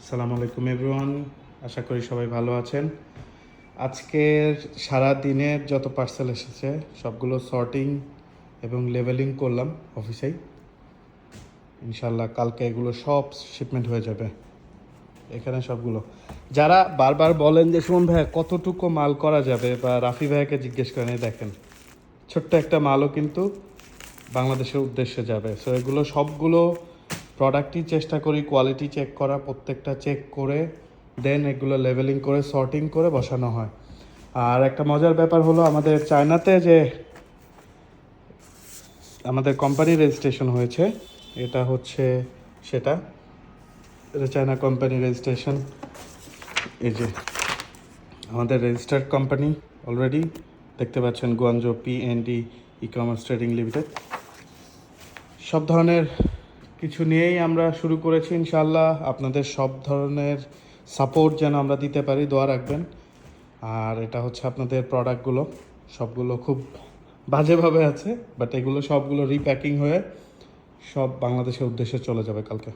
আসসালামু আলাইকুম এভরিওয়ান আশা করি সবাই ভালো আছেন। আজকের সারা দিনের যত পার্সেল এসেছে, সবগুলো সর্টিং এবং লেভেলিং করলাম অফিসেই ইনশাল্লাহ কালকে এগুলো সব শিপমেন্ট হয়ে যাবে। এখানে সবগুলো। যারা বারবার বলেন যে, সুমন ভাইয়া, কতটুকু মাল করা যাবে? বা রাফি ভাইয়াকে জিজ্ঞেস করেন দেখেন, ছোট্ট একটা মালও কিন্তু বাংলাদেশের উদ্দেশ্যে যাবে। সো এগুলো সবগুলো প্রোডাক্টই চেষ্টা করি কোয়ালিটি চেক করা, প্রত্যেকটা চেক করে দেন এগুলো লেভেলিং করে সর্টিং করে বসানো হয়। আর একটা মজার ব্যাপার হলো আমাদের চায়নাতে যে আমাদের কোম্পানি রেজিস্ট্রেশন হয়েছে, এটা হচ্ছে সেটা, এটা চায়না কোম্পানি রেজিস্ট্রেশন এই যে আমাদের রেজিস্টার্ড কোম্পানি অলরেডি দেখতে পাচ্ছেন Guangzhou P N D e-commerce trading limited সব ধরনের কিছু নিয়েই আমরা শুরু করেছি ইনশাল্লাহ আপনাদের সব ধরনের সাপোর্ট যেন আমরা দিতে পারি, দোয়া রাখবেন। আর এটা হচ্ছে আপনাদের প্রোডাক্টগুলো সবগুলো খুব বাজেভাবে আছে বাট এগুলো সবগুলো রিপ্যাকিং হয়ে সব বাংলাদেশের উদ্দেশ্যে চলে যাবে কালকে।